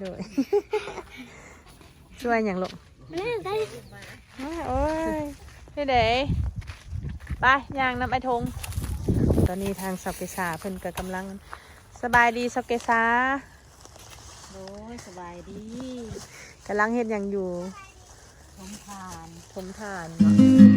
โดยช่วยอย่างลูกแม่ได้โอ้ยนี่เด้ไปย่างน้ำไอทง ตอนนี้ทางสับเกษาเพิ่นก็กำลัง สบายดีสับเกษาโอ้ยสบายดีกำลังเฮ็ดหยังอยู่ ผมผ่านทมทาน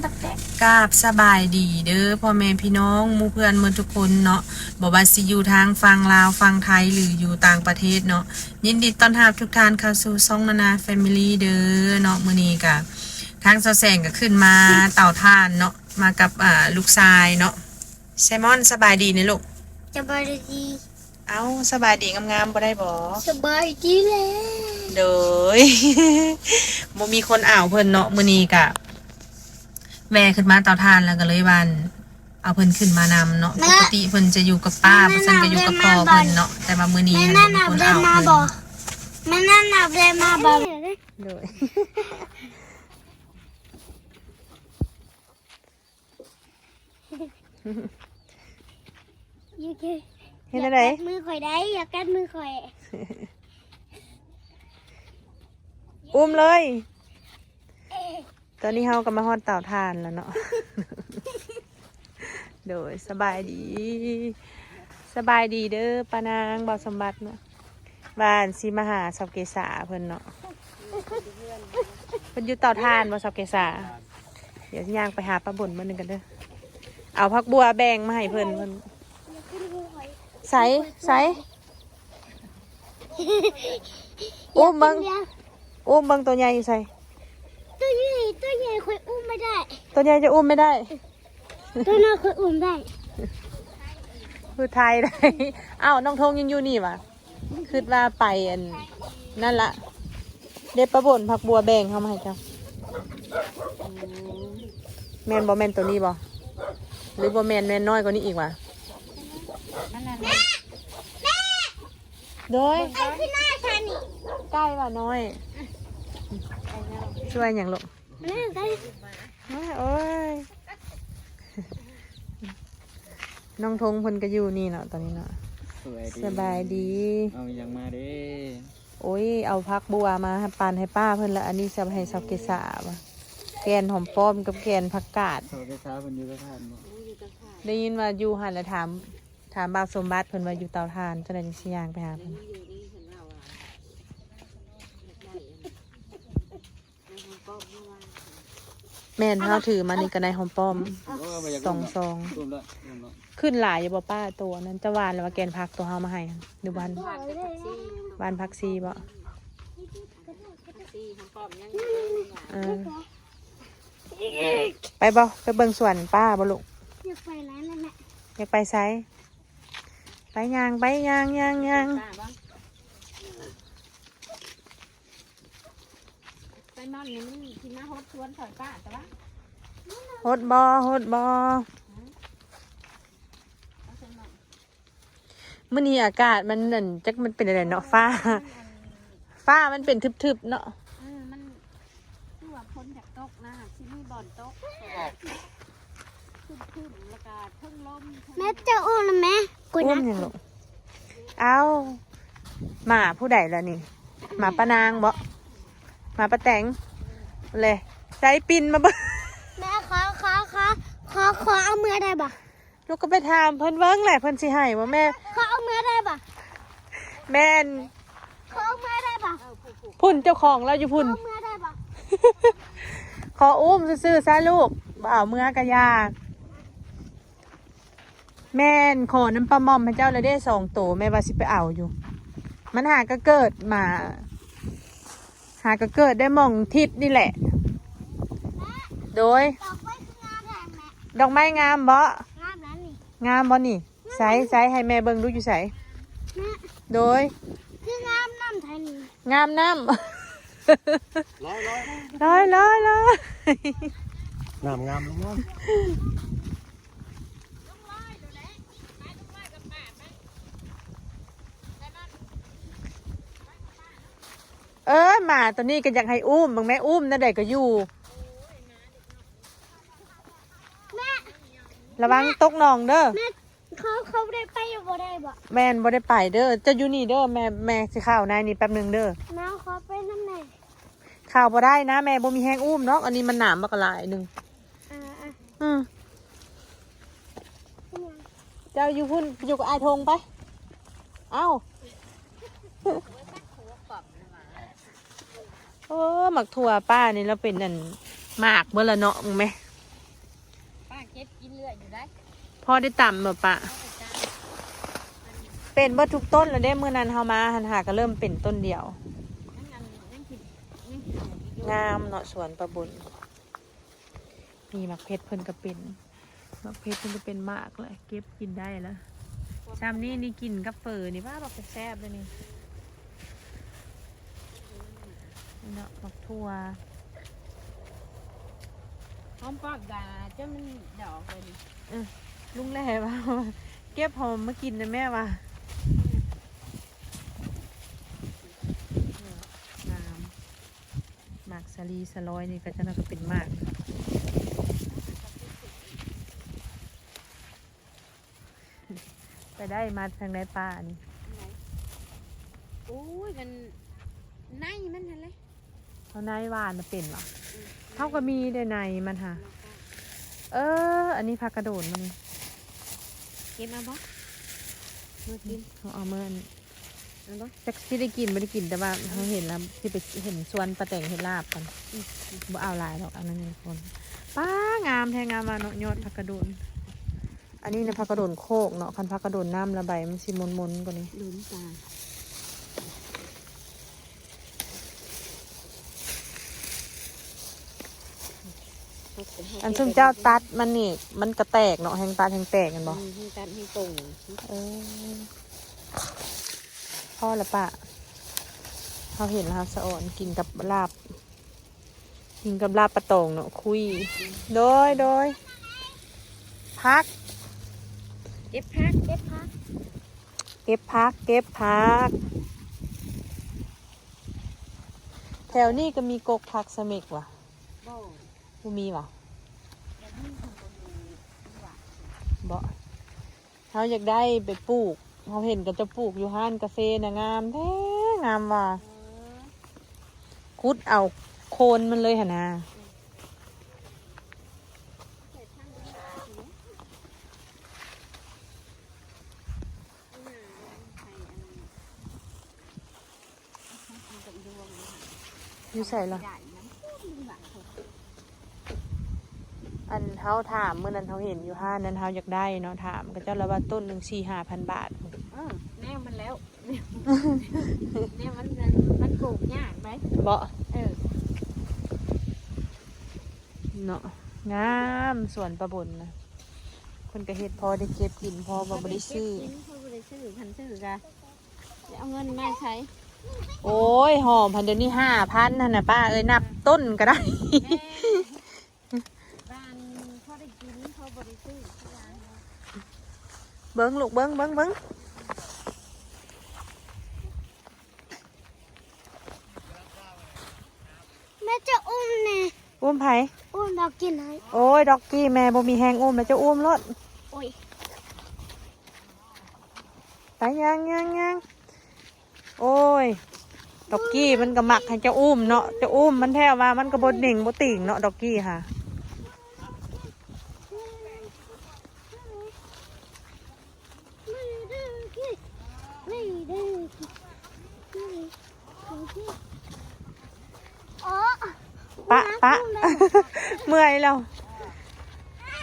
แล้วคือตันตะแกะกราบสบายดีเด้อพ่อแม่พี่น้องหมู่เพื่อนหมือทุกคนเนาะบอกว่าสิอยู่ทางฟังลาวฟังไทยหรืออยู่ต่างประเทศเนาะยินดีต้อนรับทุกท่านเข้าสู่ซ่องนานาแฟมิลี่เด้อเนาะมื้อนี้ก็ทางเสาแสงก็ขึ้นมาเต่าท่านเนาะมากับอ่าลูกชายเนาะไซมอนสบายดีนะลูกสบายดีเอ้าสบายดีงามๆบ่ได้บ่สบายดีเลยเด้ยบ่มีคนอ่าวเพิ่นเนาะมื้อนี้ก็ แม่ขึ้นมาเต่าท่านแล้วก็เลยวัน เอาเพิ่นขึ้นมานำเนาะปกติเพิ่นจะอยู่กับป้าเพิ่นก็อยู่กับพ่อเพิ่นเนาะแต่ว่ามื้อนี้แม่หั้นั่นนมีนับคนได้อ่าวมาเพิ่นบ่แม่นั่นนับได้มาบ่โดยยูเคเฮ็ดจังได๋มือข่อยได้อยากกัดมือข่อย อุ้มเลย ตอนนี้เฮาก็มาฮอดเต่าทานแล้วเนาะ โดยสบายดี สบายดีเด้อปานางบ่าวสมบัติเนาะบ้านสิมาหาสับเกษาเพิ่นเนาะเพิ่นอยู่เต่าทานบ่สับเกษาเดี๋ยวสิย่างไปหาปลาบ่นมาหนึงกันเด้อ เอาผักบัวแบ่งมาให้เพิ่นเพิ่นใสใสอุ้มเบิ่งอุ้มเบิ่งตัวใหญ่อยู่ใส่ ตัวใหญ่ตัวใหญ่ข่อยอุ้มไม่ได้ ตัวใหญ่จะอุ้มไม่ได้ ตัวน้อยข่อยอุ้มได้คือไทยได้ อ้าวน้องทงยังอยู่นี่วะคิดว่าไปอันนั่นละเด็ดประบนผักบัวแบ่งเข้ามาให้เจ้าแมนบอแมนตัวนี้บอหรือบอแมนแมนน้อยกว่านี้อีกวะโดยไอ้พี่หน้าฉันนี่ใกล้ว่ะน้อย ช่วยอย่างลูกแม่ได้โอ้ยน้องทงเพิ่นก็อยู่นี่เนาะตอนนี้เนาะสวยดีสบายดี เอายังมาเด้โอ้ย เอาพักบัวมาให้ปานให้ป้าเพิ่นละอันนี้จะให้สับเกษาวะแกนหอมป้อมกับแกนผักกาดสวัสดีครับคุณยูกระทานบ่ได้ยินว่าอยู่หันแล้วถาม ถามบ่าวสมบัติเพิ่นว่าอยู่เตาทานจะได้สิย่างไปหาเพิ่น แม่นเฮาถือมานี่ก็ได้หอมป้อมโอ้มาอยากสองซองรวมละรวมละขึ้นหลายอยู่บ่ป้าตัวนั้นจะหวานแล้วว่าแกนผักตัวเฮามาให้หั่นดูบ้านบ้านผักซีบ่เออไปบ่ไปเบิ่งสวนป้าบ่ลูกอยากไปร้านนั่นแหละอยากไปไซไปยางไปยางยางยาง ไปนอนนี่มันกินมาฮดชวนถอยป้าแต่ว่าฮดบอฮดบอมื่อนี้อากาศมันนั่นจักมันเป็นอะไรเนาะฟ้า ฟ้ามันเป็นทึบๆเนาะเออมันคือว่าพ้นจากตกนะที่มีบ่อนตกขึ้นขึ้นแล้วก็เพิ่งลมเพิ่งแม่จะอุ้มนะแม่กูอุ้นะมอย่างลูกเอาหมาผู้ใดล่ะนี่หมาปะนางบ่ห มาปะแตงเลยใช้ปินมาเบ่แม่ขอขอขอขอขอเอามือได้ปะลูกก็ไปถามเพิ่นเวิ้งแหละเพิ่นสิให้ว่าแม่ ขอเอามือได้ปะแม่นขอเอามือได้ปะพุ่นเจ้าของเราอยู่พุ่นเอามือได้ปะขออุ้มซื่อๆซะลูกบ่เอาเมื่อกะยาแม่นขอน้ำปลาหม่อมให้เจ้าเลยได้สองโตแม่ว่าสิไปเอาอยู่ มันหาก็เกิดมา หาก็เกิดได้หมองทิพย์นี่แหละ โดย ดอกไม้คืองามแทนแม่ดอกไม้งามบ่งามนั้นนี่งามบ่นี่ใส่ใส่ให้แม่เบิ่งดูอยู่ใส่แม่โดย คืองามนั่นำไทยนี่งามน้ร้อยร้อยำร้อยร้อยร้อย งามงามงาม เอ้ยหมาตัวนี้ก็อยากให้อุ้มบางแม่อุ้มนั่นใดก็อยู่ แม่ระวังตกหนองเด้อ แม่เขาเขาได้ไปอยู่บ่ได้บ่แม่นบ่ได้ไปเด้อจะอยู่นี่เด้อแม่แม่สิข้าวนายนี่แป๊บหนึงเด้อน้าขอไปน้ำไหนข้าวบ่ได้นะ แม่บ่มีแห้งอุ้มเนาะอันนี้มันหนามมากหลายหนึงอ่าอะอืมเป็นยังเจ้าอยู่พุ่นอยู่กับไอ้ายธงไป เอ้า โอ้หมักถั่วป้านี่เราเป็นนั่นหมากเมื่อละเนาะมึงไหมป้าเก็บกินเรื่อยอยู่ได้พ่อได้ต่ำแบบปะเป็นเบิดทุกต้นแล้วได้เมื่อนั้นเฮามาหันหาก็เริ่มเป็นต้นเดียวนั่นนั่นนั่นคือนั่นคืองามเนาะสวนประบุญมีหมักเพชรเพิ่นก็เป็นหมักเพชรเพิ่นก็เป็นมากเลยเก็บกินได้แล้วชามนี้นี่กินกับเฟอนี่ว่าบอกแซ่บเลยนี่นี่ เนาะหมักทั่วหอมปอกดาจนมันดอกเลยนี่ลุงแหล่ว่าเก็บหอมมากินนะแม่ว่างามหมากสลีสลอยนี่ก็จะน่าก็เป็นมากไปได้มาทางไหนป่านี่ไหนโอ้ยมันในมันนั่นเลย เขานายหวานน่ะเป็นเหรอเขาก็มีได้ในมันค่ะ เออ อันนี้ผักกระโดดมันเก็บมาบ่มากินเขาเอาเมื่อนเอาบ่จักที่ได้กินไม่ได้กินแต่ว่าเขาเห็นแล้วที่ไปเห็นสวนปลาแต่งเห็นลาบกันบ่เอาหลายหรอกอันนั้นนี่คนป้างามแทงงามมาเนาะยอดผักกระโดดอันนี้นะผักกระโดดโคกเนาะคันผักกระโดดน้ำระบายมันสิมนมนๆกว่านี้หลุมตา อันซุ่มเจ้าตัดมันนี่ มันกระแตกเนาะแหงตัดแหงแตกกันบ่อืมให้ตัดให้ตรงเออพ่อละปะเขาเห็นแล้วครับสะออนกินกับลาบ กินกับลาบปลาตองเนาะคุย โดยโดยพัก เก็บพักเด็ดพัก เก็บพัก เก็บพัก แถวนี้ก็มีกกพักสมิกว่ะบ่กูมีว่ะ บ่เขาอยากได้ไปปลูกเขาเห็นก็จะปลูกอยู่ห้านกาแฟนะงามแท้งามว่ะคุดเอาโคนมันเลยหะนางนี้เอาสิเอาหน้าใส่เอากับดวงเลยค่ะอยู่ใส่ละ ได้น้ำพุ่งแบบถูก อันเขาถามเมื่อนั้นเขาเห็นอยู่ห้านนั้นเขาอยากได้เนาะถามก็เจ้าละว่าต้นหนึ่งสี่ห้าพันบาทเออแน่มันแล้วแน่มันมันมันปลูกยากไหมบ่เออเนาะงามสวนประบนนะคนก็เฮ็ดพอได้เก็บกินพอบ่บ่ได้ซื้อเขาบ่ได้ซื้อพันซื้อกะจะเอาเงินมาใช้ โอ้ยหอมพันเดี๋ยวนี้ห้าพันนั่นน่ะป้าเอ้ยนับต้นก็ได้ แม่บ้านเขาได้กินเขาบ่ได้ซื้อที่ร้านเขา เบิ้งลูกเบิ้งเบิ้งเบิ้งแม่จะอุ้มแน่อุ้มไผอุ้มเรากินให้โอ้ยดอกกี้แม่บ่มีแหงอุ้มแล้วจะอุ้มรถโอ้ยไปยังยังยังโอ้ยดอกกี้มันก็มักให้เจ้าอุ้มเนาะเจะอุ้มมันแท้ว่ามันก็บดหนิ่งบดติ่งเนาะดอกกี้ค่ะ ไม่ได้กินไม่ได้กินไม่ได้กินอ๋อ ปะปะ เมื่อยแล้ว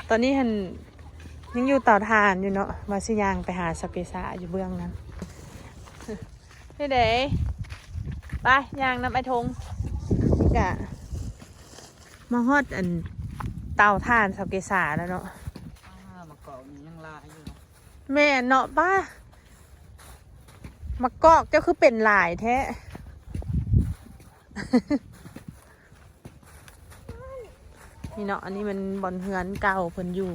ตอนนี้หันยังอยู่เต่อทานอยู่เนาะมาสิยางไปหาสเปซาอยู่เบื้องนั้นพี่เด๋ไปยางน้ำไอทงนี่กะมาฮอดอันเตาถ่านสเปซาแล้วเนาะอ่ามาเกาะนี่ยังลายอยู่เนาะแม่เนาะป้ามะกอกเจ้าคือเป็นหลายแท้ นี่เนาะอันนี้มันบอนเฮือนเก่าเพิ่นอยู่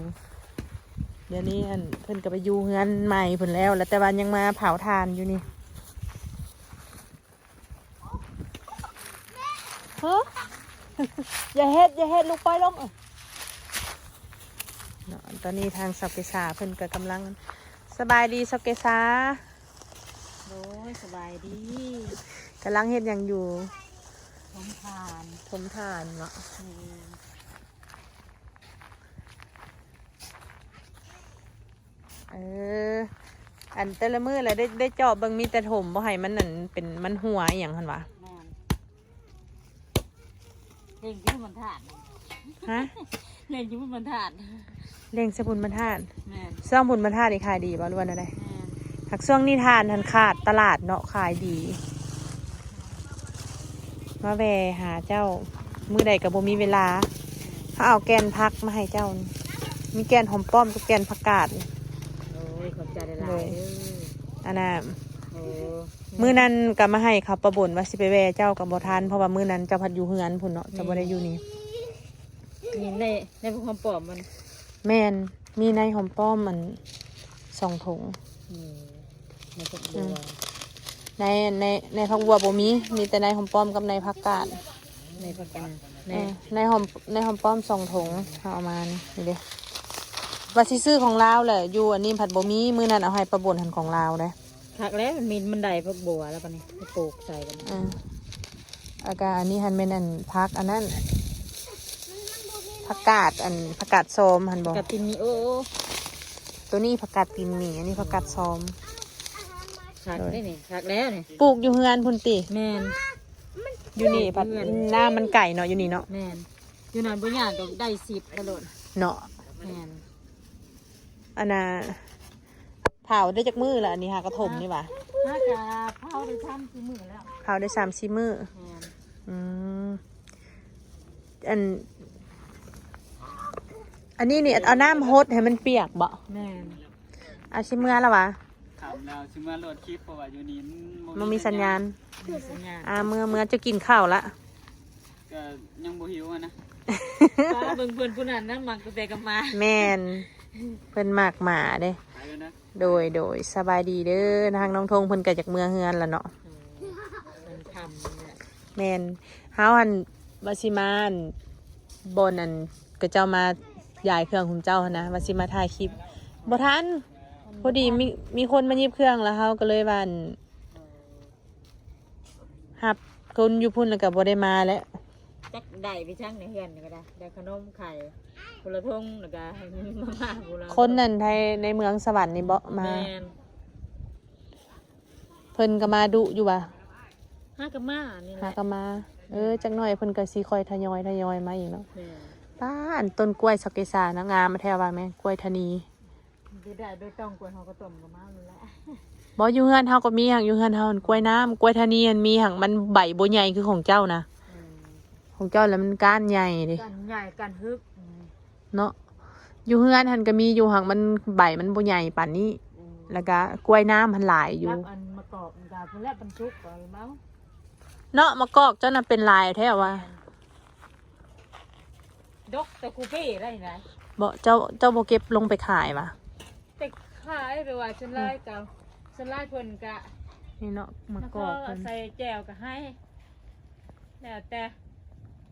เดี๋ยวนี้อันเพิ่นก็ไปอยู่เฮือนใหม่เพิ่นแล้ว แล้วแต่วันยังมาเผาทานอยู่นี่ฮะอย่าเฮ็ดอย่าเฮ็ดลูกไปลงเอ้ยเนาะตอนนี้ทางสับเกษาเพิ่นก็กำลังสบายดีสับเกษาโอ้ยสบายดีกำลังเฮ็ดหยังอยู่ผมทานทมทานเนาะ เออ อันแต่ละมืออะไรได้ได้เจาะเบิ่งมีแต่ถมบ่ให้มันนั่นเป็นมันหัวอหย่างหันวะแม่นเล่นอยุ่มันทานฮะเล่นอยุ่มันทานเลี้ยงสบุนบรรทานแม่นซ่องบุญบรรทานนี่ขายดีบ่รู้ว่าอะไรแม่นหักช่วงนี้ทานทันขาดตลาดเนาะขายดีมาแวหาเจ้ามือใดกับบ่มีเวลาถ้าเอาแกนพักมาให้เจ้ามีแกนหอมป้อมกับแกนผักกาดโอ้ย ขอบใจหลายๆเลเด้ยออันน่ะโอ้มือนั้นก็มาให้เขาประบ่นว่าสิไปแวเจ้ากับบ่ทันเพราะว่ามือนั้นเจ้าพัดอยู่เฮือนพุ่นเนาะเจะบ่ได้อยู่นี่ นี่ในในพวกความปลอมมันแม่นมีในหอมป้อมมันสองถุง นี่ในพวกบัวในในในผักบัวบ่มี มีแต่ในหอมป้อมกับในผักกาดในพวกกันในเออในหอมในหอมป้อมสองถุงเอามานี่นี่เด้ ว่าสิซื้อของลาวแหละอยู่อันนี้ผัดบ่มีมื้อนั้นเอาให้ประบ่นหันของลาวเด้ผักแล้วมันมีมันไดพวกบัวแล้วปะนี่ไปปลูกใส่กันเอออากาอันนี้หันเป็นอันพักอันนั้นผักกาดอันผักกาดโซมหันบ่กับตินนี่โอ้โอ้ตัวนี้ผักกาดตีนหมีอันนี้ผักกาดซอมผักได้นี่ผักแล้วนี่ปลูกอยู่เฮือนพุ่นติแม่นอยู่นี่ผัดเฮือนหน้ามันไก่เนาะอยู่นี่เนาะแม่นอยู่นั่นบ่ยากดอกได้สิบกระโดดเนาะแม่น อันน่ะเผาได้จากมือละอันนี้หากระถมนี่หว่าถ้าจะเผาได้ทำกี่มื้อแล้วเผาได้สามสี่มือแม่นอืมอัน อันนี้นี่เอาน้ำฮดให้มันเปียกบ่แม่นเอาชิเมื่อแล้ววะถามแล้วชิมาโหลดคลิปเพราะว่าอยู่นี่มันมีสัญญาณมีสัญญาณอ่าเมื่อเมื่อจะกินข้าวละก็ยังบ่หิวอะนะฟ้าเบิ่งเพิ่นผู้นั้นนะมักกาแฟกับมา แม่น เพิ่นมากหมาเด้ ไปแล้วนะโดยโดยสบายดีเด้อทางน้องทงเพิ่นก็จากเมืองเฮือนละเนาะมันทำเนี่ยแมนเฮาอันวาซิมาอันบนอันก็เจ้ามาย้ายเครื่องของเจ้าหั้นนะวาซิมาถ่ายคลิปบ่ทันพอดีมีมีคนมาหยิบเครื่องแล้วเฮาก็เลยว่าอันหับคนอยู่พุ่นแล้วก็บ่ได้มาแล้ว จักได้ไปช่างในเฮือนนี่ก็ได้ได้ขนมไข่คนละทงแล้วก็ให้มีมาม่าคนละคนนั่นไทยในเมืองสวรรค์นี่บ่มา แม่นเพิ่นก็มาดุอยู่ว่ะห้ากับมานี่แหหาละก็มา เออจักหน่อยเพิ่นก็สิค่อยทยอยทยอยมาอีกเนาะแม่นป้าอันต้นกล้วยสักเกษานะงามมาแท้ว่าแม่กล้วยธนีจะได้โดยต้องกวนเขาก็ต้มกับมานั่นแหละบ่อยู่เฮือนเฮาก็มีหังอยู่เฮือนเฮาหั่นกล้วยน้ำกล้วยทานีมันมีหังมันใบบ่ใหญ่คือของเจ้านะอืม ของเจ้าแล้วมันก้านใหญ่เดิกันใหญ่กันฮึกอืมเนาะอยู่เฮือนหันก็มีอยู่หังมันใบมันบ่ใหญ่ปานนี้อืมแล้วก็กล้วยน้ำมันหลายอยู่รับอันมากรอบมันกาเพื่อแลบรรจุก่อนเมาเนาะมะกอกเจ้าน่ะเป็นลายแท้ว่าดกตะคูเป้ได้ไหนบ่เจ้าเจ้าบ่เก็บลงไปขายวะแต่ขายไปว่าฉันไล่เก่าฉันไล่เพิ่นกะนี่เนาะมะแล้วกก็อกเพิ่นใส่แจ่วก็ให้แล้วแต่เ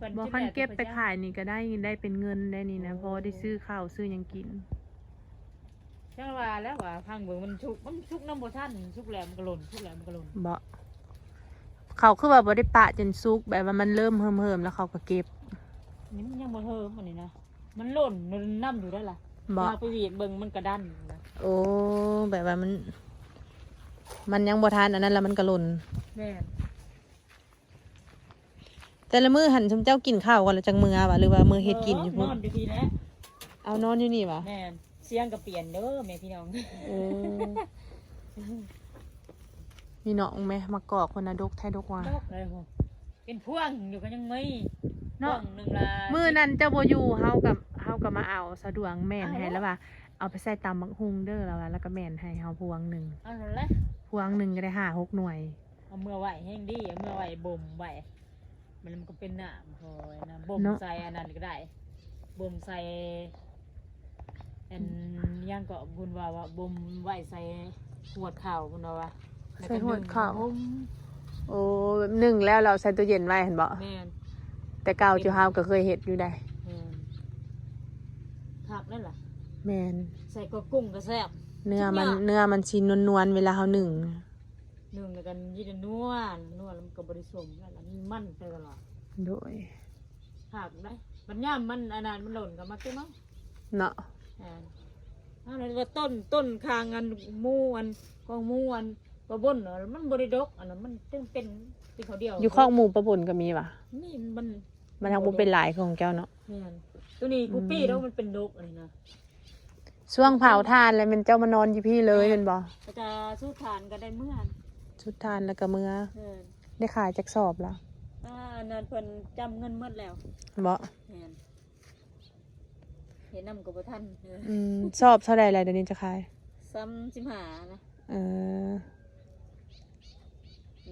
พิ่นบ่สิคันแล้วแต่เก็บไปพิ่นจะขายนี่ก็ได้ได้เป็นเงินได้นี่นะพอได้ซื้อข้าวซื้อหยังกิน จังว่าแล้วว่าพังเบิ่งมันชุกมันชุกน้ำบ่ทันชุกแล้วมันก็หล่นชุกแล้วมันก็หล่นบ่เขาคือว่าบ่ได้ปะจนสุกแบบว่ามันเริ่มเหิมๆแล้วเขาก็เก็บนี่มันยังบ่เฮิมอันนี้นะมันหล่นมันน้ำอยู่ได้ล่ะบ่เราไปหวีดเบิ่งมันกระดันนะโอ้แบบว่ามัน มันยังบ่ทานอันนั้นแล้วมันกระหล่นแม่น แต่ละมือหันชมเจ้ากินข้าวกันแล้วจังมือวะหรือว่ามือเฮ็ดกินอยู่นพุ่อนนอยู่ทีแล้วเอานอนอยู่นี่วะแม่นเสียงก็เปลี่ยนเด้อแม่พี่น้องโอ้มีเนาะไหมมากอกคนนะดกไทยดกว่า ดอกเลยโหเป็นพวงอยู่ก็ยังไม่พวเนาะงหนึ่งละมือนั้นเจ้าโบอยู่เฮากับเฮากับมาเอาสะดวงแม่นให้แล้วว่าเอาไปใส่ตำบักฮุงเด้อแล้วว่าแล้วก็แม่นให้เฮาพวงหนึ่งเอันนั้นแหละพวงหนึ่งก็ได้ห้าหกหน่วย เอาเมื่อไหวแห้งดีเอาเมื่อไหวบ่มไหว มันมันก็เป็นหนามพอยนะบ่มเนาะ ใส่อันนั้นก็ได้บ่มใส่อันย่างก็บุญว่าว่าบ่มไหวใส่หวดข่าวบุญว่าว่าแล้ก็ใส่หวดข้าวนึ่งโอ้แบบหนึ่งแล้วเราใส่ตู้เย็นไว้เห็นบ่แม่นแต่เก่าจิเฮาก็เคยเห็ดอยู่ได้ แม่นผักนั่นล่ะแมนใส่กบกุ้งก็แซ่บ เนื้อมันทุกอย่างเนื้อมันชิ้นนวลๆเวลาเฮาหนึ่ง หนึ่งแล้วกันยี่จะนวลนวลแล้วมันก็บริสุทธิ์แล้วมันมันไปตลอดโดยผักได้มันย่ามมันอันนั้นมันหล่นกับมาเต็มมั้งเนาะอ่าอันนั้นก็ต้นต้นคางอันหมูอันกองหมูอันกระบนเนาะมันบริดกอันนั้นมันเป็นเป็นเป็นเขาเดียวอยู่ข้องหมูประบุนก็มีว่ะนี่มันมันทางบ่เป็นหลายของแก้วเนาะนี่นตัวนี้กูปี้แล้วมันเป็นดกอันนี้นะช่วงเผาทานแล้วมันเจ้ามานอนอยู่พี่เลยเป็นบ่ก็จะสู้ทานก็ได้เมื่อน ชุดทานแล้วก็เมื่อเออได้ขายจักสอบแล้วอ่าอันนั้นเพิ่นจำเงินหมดแล้วบ่ แม่นเห็นนำกับท่านเอออืมสอบเท่าใดแล้วเดี๋ยวนี้จะขาย ซ้ำสิมหานะเออ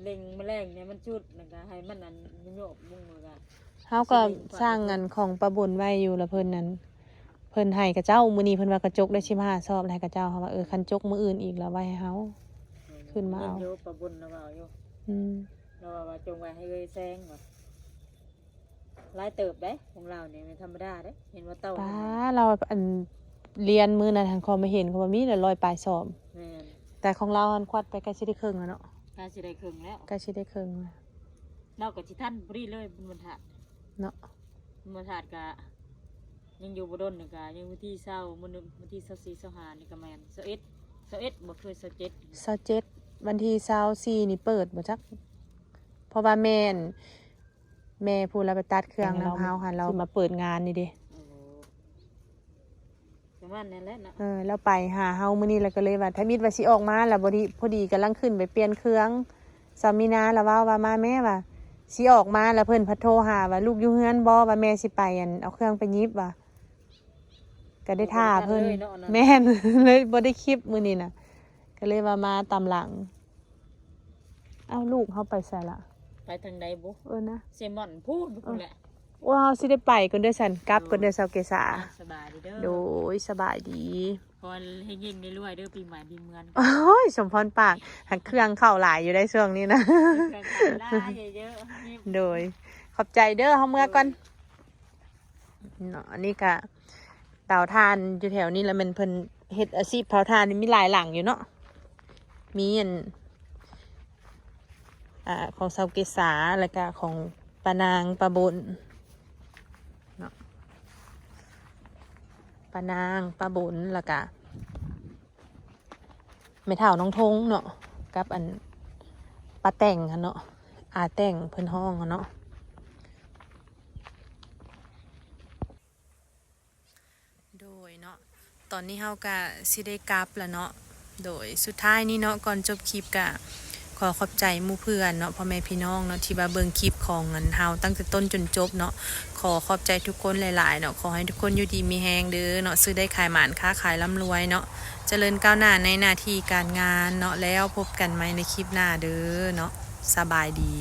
เล็งแมลงเนี่ยมันจุดแล้วก็ให้มันอันโยบมุงเลยก็ เฮาก็สร้างงานของประบุนไว้อยู่ละเพิ่นนั้น เพิ่นให้กับเจ้ามื้อนี้เพิ่นว่ากระจกได้15สอบแล้วให้กับเจ้าเฮาว่าเออคันจกมื้ออื่นอีกแล้วไว้ให้เฮา ขึ้นมาเอาเห็โยประบุญนะว่าเอาอยู่อืมเราว่าจงไว้ให้เลยแซงว่ะหลายเติบได้ของเราเนี่ยไม่ธรรมดาเด้เห็นว่าเต้าป้าเราอันเรียนมื้อนั้นทางคอมาเห็นเขาว่ามีแต่ร้อยปลายสอบแม่นแต่ของเราอันควัดไปใกล้สิได้ครึ่งแล้วเนาะกาสิได้ครึ่งแล้วใกล้สิได้ครึ่งแล้วเรากับที่ท่านบรีเลยบุญบรรทัดเนาะบุญบรรทัดกะยังอยู่บดนนี่กะยังวันที่เศร้ามื้อนึงวันที่เศร้าสี่เศร้าห้านี่ก็แม่นเศร้าเอ็ดเศร้าเอ็ดบ่เคยเศร้าเจ็ดเสาเจ็ด วันที่เสาสี่นี่เปิดบ่จักเพราะว่าแม่นแม่พูดแล้วไปตัดเครื่องน้ำเฮาค่ะเรามาเปิดงานนี่เด้โอ้โหประมาณนั้นแหละนะเออแล้วไปหาเฮามื้อนี้แล้วก็เลยว่าถ้ามิดว่าสิออกมาแล้วบ่ดีพอดีกำลังขึ้นไปเปลี่ยนเครื่องสามีนาแล้วว่าว่ามาแม่ว่าสิออกมาแล้วเพิ่นพัดโทรหาว่าลูกอยู่เฮือนบ่ว่าแม่สิไปอันเอาเครื่องไปยิบว่าก็ได้ท่าเพิ่นบ่ได้ทันเลยเนาะอันนั้นแม่นเลยบ่ได้คลิปมื้อนี้น่ะ ก็เลยว่ามาตามหลัง เอาลูกเฮาไปใส่ละไปทางใดบุเออนะเซมอนพูดพูดแหละว่าเฮาสิได้ไปก่อนเด้อสันกลับก่อนเด้อเซาเกษาสบายดีเด้อโดยสบายดีพอให้ยิงได้รวยๆเด้อปีใหม่ปีเมือนโอ้ยสมพรปากหักเครื่องเข้าหลายอยู่ได้ช่วงนี้นะเครื่องขายล่าเยอะๆนี่โดย ขอบใจเด้อเฮาเมื่อก่อนเนาะอันนี้ก็เตาทานอยู่แถวนี้แล้วมันเพิ่นเฮ็ดอาชีพเผาทานนี่มีหลายหลังอยู่เนาะ มีอันอ่าของเซาเกษาแล้วก็ของปานางปะบนเนาะปานางปะบนแล้วก็ไม่เท่าน้องทงเนาะกับอันปลาแต่งค่ะเนาะอาแต่งเพิ่อนห้องอะเนาะโดยเนาะตอนนี้เฮาก็สิได้กลับแล้วเนาะ โดยสุดท้ายนี้เนาะก่อนจบคลิปก็ขอขอบใจมู่เพื่อนเนาะพ่อแม่พี่น้องเนาะที่มาเบิ่งคลิปของเงินเฮาตั้งแต่ต้นจนจบเนาะขอขอบใจทุกคนหลายๆเนาะขอให้ทุกคนอยู่ดีมีแฮงเด้อเนาะซื้อได้ขายหมานค้าขายร่ำรวยเนาะเจริญก้าวหน้าในหน้าที่การงานเนาะแล้วพบกันใหมในคลิปหน้าเด้อเนาะสบายดี